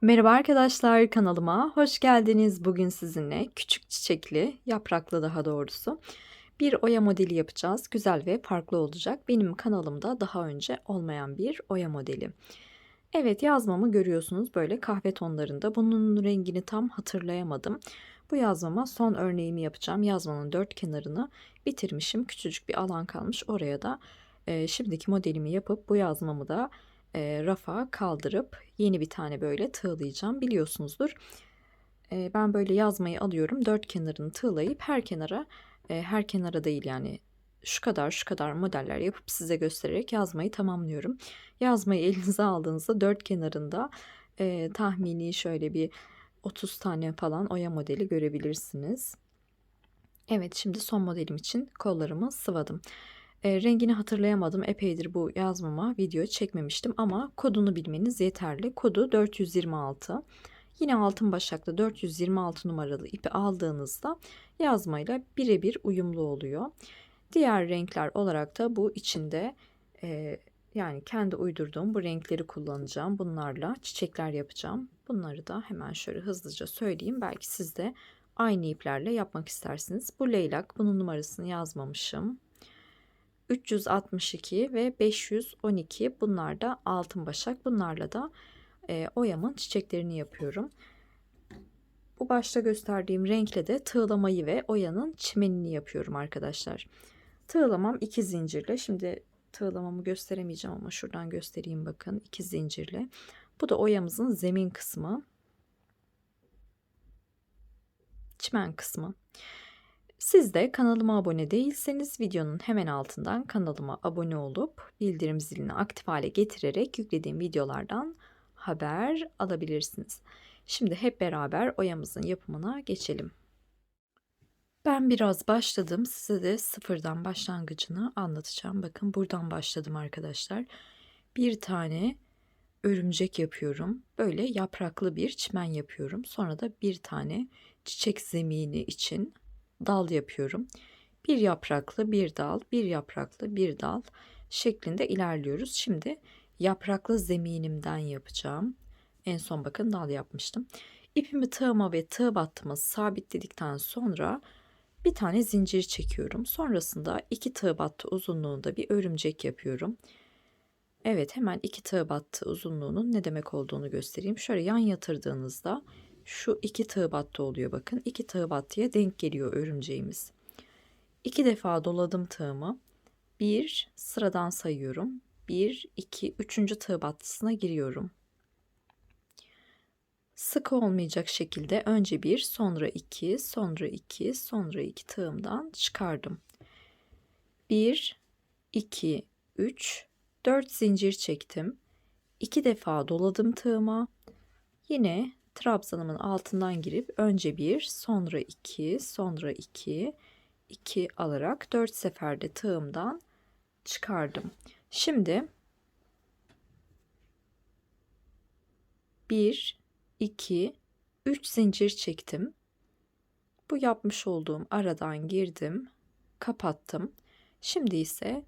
Merhaba arkadaşlar kanalıma hoş geldiniz. Bugün sizinle küçük çiçekli, yapraklı daha doğrusu bir oya modeli yapacağız. Güzel ve farklı olacak. Benim kanalımda daha önce olmayan bir oya modeli. Evet yazmamı görüyorsunuz böyle kahve tonlarında. Bunun rengini tam hatırlayamadım. Bu yazmama son örneğimi yapacağım. Yazmanın dört kenarını bitirmişim. Küçücük bir alan kalmış. Oraya da e, şimdiki modelimi yapıp bu yazmamı da e, rafa kaldırıp yeni bir tane böyle tığlayacağım. Biliyorsunuzdur. E, ben böyle yazmayı alıyorum. Dört kenarını tığlayıp her kenara e, her kenara değil yani şu kadar şu kadar modeller yapıp size göstererek yazmayı tamamlıyorum. Yazmayı elinize aldığınızda dört kenarında e, tahmini şöyle bir 30 tane falan oya modeli görebilirsiniz. Evet şimdi son modelim için kollarımı sıvadım. E, rengini hatırlayamadım. Epeydir bu yazmama video çekmemiştim ama kodunu bilmeniz yeterli. Kodu 426. Yine altın başaklı 426 numaralı ipi aldığınızda yazmayla birebir uyumlu oluyor. Diğer renkler olarak da bu içinde e, yani kendi uydurduğum bu renkleri kullanacağım. Bunlarla çiçekler yapacağım. Bunları da hemen şöyle hızlıca söyleyeyim. Belki siz de aynı iplerle yapmak istersiniz. Bu leylak. Bunun numarasını yazmamışım. 362 ve 512 bunlar da altın başak. Bunlarla da e, oyamın çiçeklerini yapıyorum. Bu başta gösterdiğim renkle de tığlamayı ve oyanın çimenini yapıyorum arkadaşlar. Tığlamam iki zincirle. Şimdi tığlamamı gösteremeyeceğim ama şuradan göstereyim bakın. iki zincirle. Bu da oyamızın zemin kısmı. Çimen kısmı. Siz de kanalıma abone değilseniz videonun hemen altından kanalıma abone olup bildirim zilini aktif hale getirerek yüklediğim videolardan haber alabilirsiniz. Şimdi hep beraber oyamızın yapımına geçelim. Ben biraz başladım. Size de sıfırdan başlangıcını anlatacağım. Bakın buradan başladım arkadaşlar. Bir tane örümcek yapıyorum. Böyle yapraklı bir çimen yapıyorum. Sonra da bir tane çiçek zemini için dal yapıyorum. Bir yapraklı bir dal, bir yapraklı bir dal şeklinde ilerliyoruz. Şimdi yapraklı zeminimden yapacağım. En son bakın dal yapmıştım. İpimi tığıma ve tığ battıma sabitledikten sonra bir tane zincir çekiyorum. Sonrasında iki tığ battı uzunluğunda bir örümcek yapıyorum. Evet hemen iki tığ battı uzunluğunun ne demek olduğunu göstereyim. Şöyle yan yatırdığınızda şu iki tığ battı oluyor bakın. iki tığ battıya denk geliyor örümceğimiz. İki defa doladım tığımı. Bir sıradan sayıyorum. Bir, iki, üçüncü tığ battısına giriyorum. Sık olmayacak şekilde önce bir, sonra iki, sonra iki, sonra iki tığımdan çıkardım. Bir, iki, üç, dört zincir çektim. İki defa doladım tığıma. Yine trabzanımın altından girip önce bir, sonra iki, sonra iki, iki alarak dört seferde tığımdan çıkardım. Şimdi bir, iki, üç zincir çektim. Bu yapmış olduğum aradan girdim, kapattım. Şimdi ise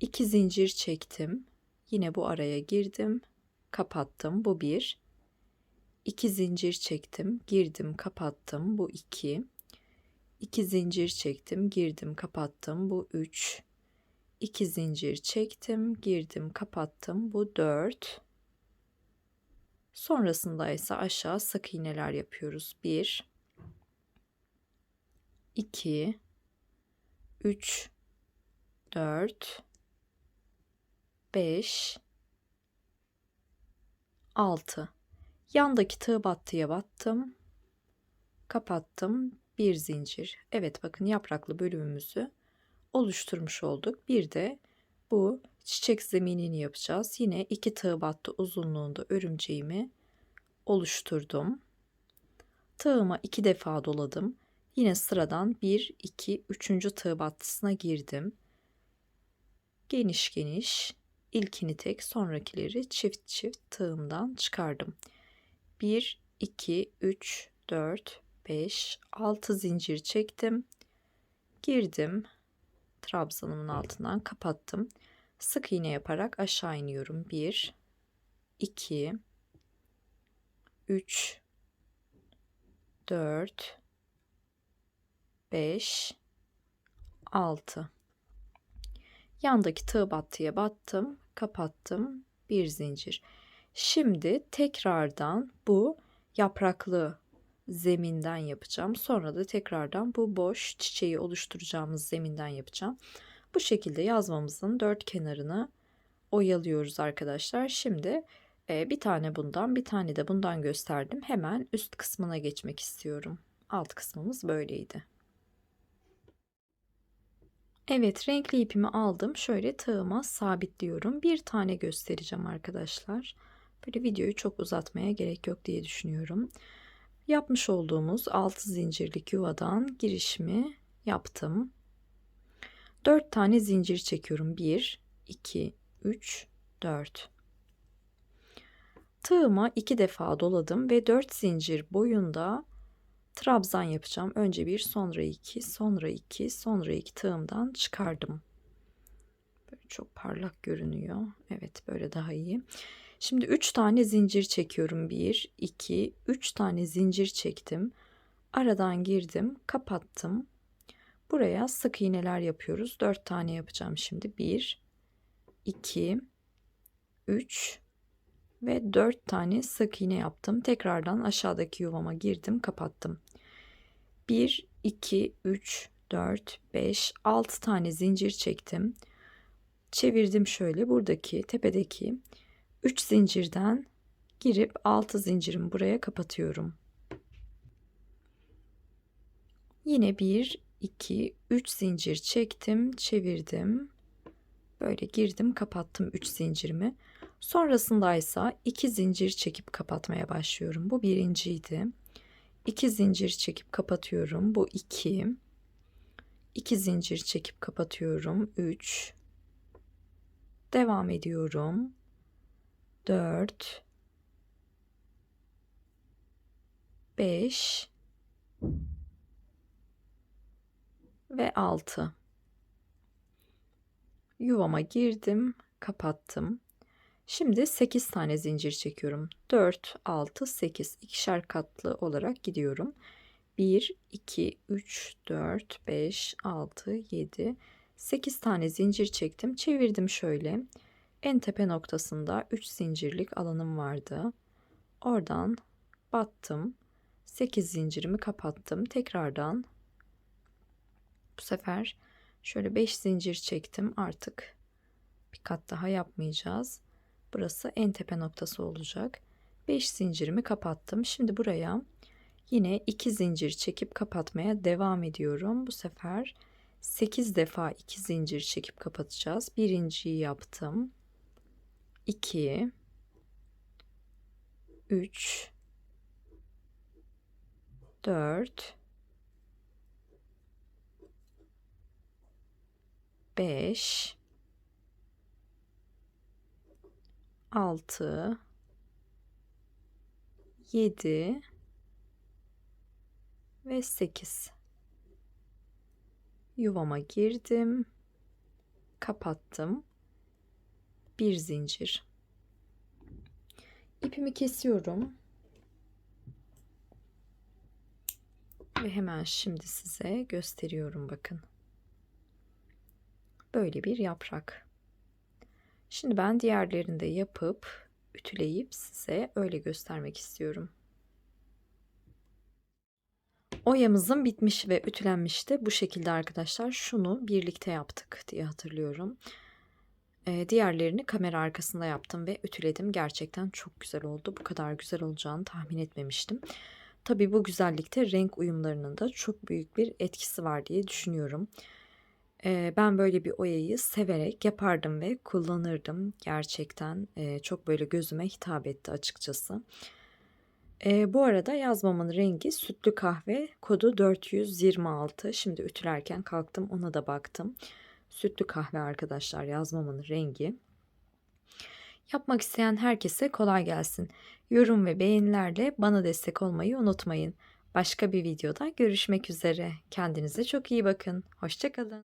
iki zincir çektim. Yine bu araya girdim, kapattım. Bu bir. 2 zincir çektim, girdim, kapattım. Bu 2. 2 zincir çektim, girdim, kapattım. Bu 3. 2 zincir çektim, girdim, kapattım. Bu 4. Sonrasında ise aşağı sık iğneler yapıyoruz. 1 2 3 4 5 6 Yandaki tığ battıya battım. Kapattım. Bir zincir. Evet bakın yapraklı bölümümüzü oluşturmuş olduk. Bir de bu çiçek zeminini yapacağız. Yine iki tığ battı uzunluğunda örümceğimi oluşturdum. Tığıma iki defa doladım. Yine sıradan 1, 2, 3. tığ battısına girdim. Geniş geniş ilkini tek sonrakileri çift çift tığımdan çıkardım. 1, 2, 3, 4, 5, 6 zincir çektim. Girdim. Trabzanımın altından kapattım. Sık iğne yaparak aşağı iniyorum. 1, 2, 3 4 5 6 Yandaki tığ battıya battım, kapattım. Bir zincir. Şimdi tekrardan bu yapraklı zeminden yapacağım. Sonra da tekrardan bu boş çiçeği oluşturacağımız zeminden yapacağım. Bu şekilde yazmamızın dört kenarını oyalıyoruz arkadaşlar. Şimdi e, bir tane bundan bir tane de bundan gösterdim. Hemen üst kısmına geçmek istiyorum. Alt kısmımız böyleydi. Evet renkli ipimi aldım. Şöyle tığıma sabitliyorum. Bir tane göstereceğim arkadaşlar. Böyle videoyu çok uzatmaya gerek yok diye düşünüyorum. Yapmış olduğumuz 6 zincirlik yuvadan girişimi yaptım. 4 tane zincir çekiyorum. 1, 2, 3, 4. Tığıma 2 defa doladım ve 4 zincir boyunda trabzan yapacağım. Önce bir, sonra iki, sonra iki, sonra iki tığımdan çıkardım. Böyle çok parlak görünüyor. Evet böyle daha iyi. Şimdi 3 tane zincir çekiyorum. 1, 2, 3 tane zincir çektim. Aradan girdim, kapattım. Buraya sık iğneler yapıyoruz. 4 tane yapacağım şimdi. 1, 2, 3 ve 4 tane sık iğne yaptım. Tekrardan aşağıdaki yuvama girdim, kapattım. 1, 2, 3, 4, 5, 6 tane zincir çektim. Çevirdim şöyle buradaki tepedeki 3 zincirden girip 6 zincirimi buraya kapatıyorum. Yine 1, 2, 3 zincir çektim, çevirdim. Böyle girdim, kapattım 3 zincirimi. Sonrasında ise 2 zincir çekip kapatmaya başlıyorum. Bu birinciydi. 2 zincir çekip kapatıyorum. Bu 2. 2 zincir çekip kapatıyorum. 3. Devam ediyorum. 4 5 ve 6 yuvama girdim kapattım. Şimdi 8 tane zincir çekiyorum. 4 6 8 ikişer katlı olarak gidiyorum. 1 2 3 4 5 6 7 8 tane zincir çektim. Çevirdim şöyle en tepe noktasında 3 zincirlik alanım vardı. Oradan battım. 8 zincirimi kapattım. Tekrardan bu sefer şöyle 5 zincir çektim. Artık bir kat daha yapmayacağız. Burası en tepe noktası olacak. 5 zincirimi kapattım. Şimdi buraya yine 2 zincir çekip kapatmaya devam ediyorum. Bu sefer 8 defa 2 zincir çekip kapatacağız. Birinciyi yaptım. 2 3 4 5 6 7 ve 8 yuvama girdim. Kapattım bir zincir. İpimi kesiyorum. Ve hemen şimdi size gösteriyorum bakın. Böyle bir yaprak. Şimdi ben diğerlerini de yapıp ütüleyip size öyle göstermek istiyorum. Oyamızın bitmiş ve ütülenmişti. Bu şekilde arkadaşlar şunu birlikte yaptık diye hatırlıyorum. Ee, diğerlerini kamera arkasında yaptım ve ütüledim. Gerçekten çok güzel oldu. Bu kadar güzel olacağını tahmin etmemiştim. Tabii bu güzellikte renk uyumlarının da çok büyük bir etkisi var diye düşünüyorum. Ee, ben böyle bir oyayı severek yapardım ve kullanırdım. Gerçekten e, çok böyle gözüme hitap etti açıkçası. E, bu arada yazmamın rengi sütlü kahve kodu 426. Şimdi ütülerken kalktım ona da baktım. Sütlü kahve arkadaşlar yazmamın rengi. Yapmak isteyen herkese kolay gelsin. Yorum ve beğenilerle bana destek olmayı unutmayın. Başka bir videoda görüşmek üzere. Kendinize çok iyi bakın. Hoşçakalın.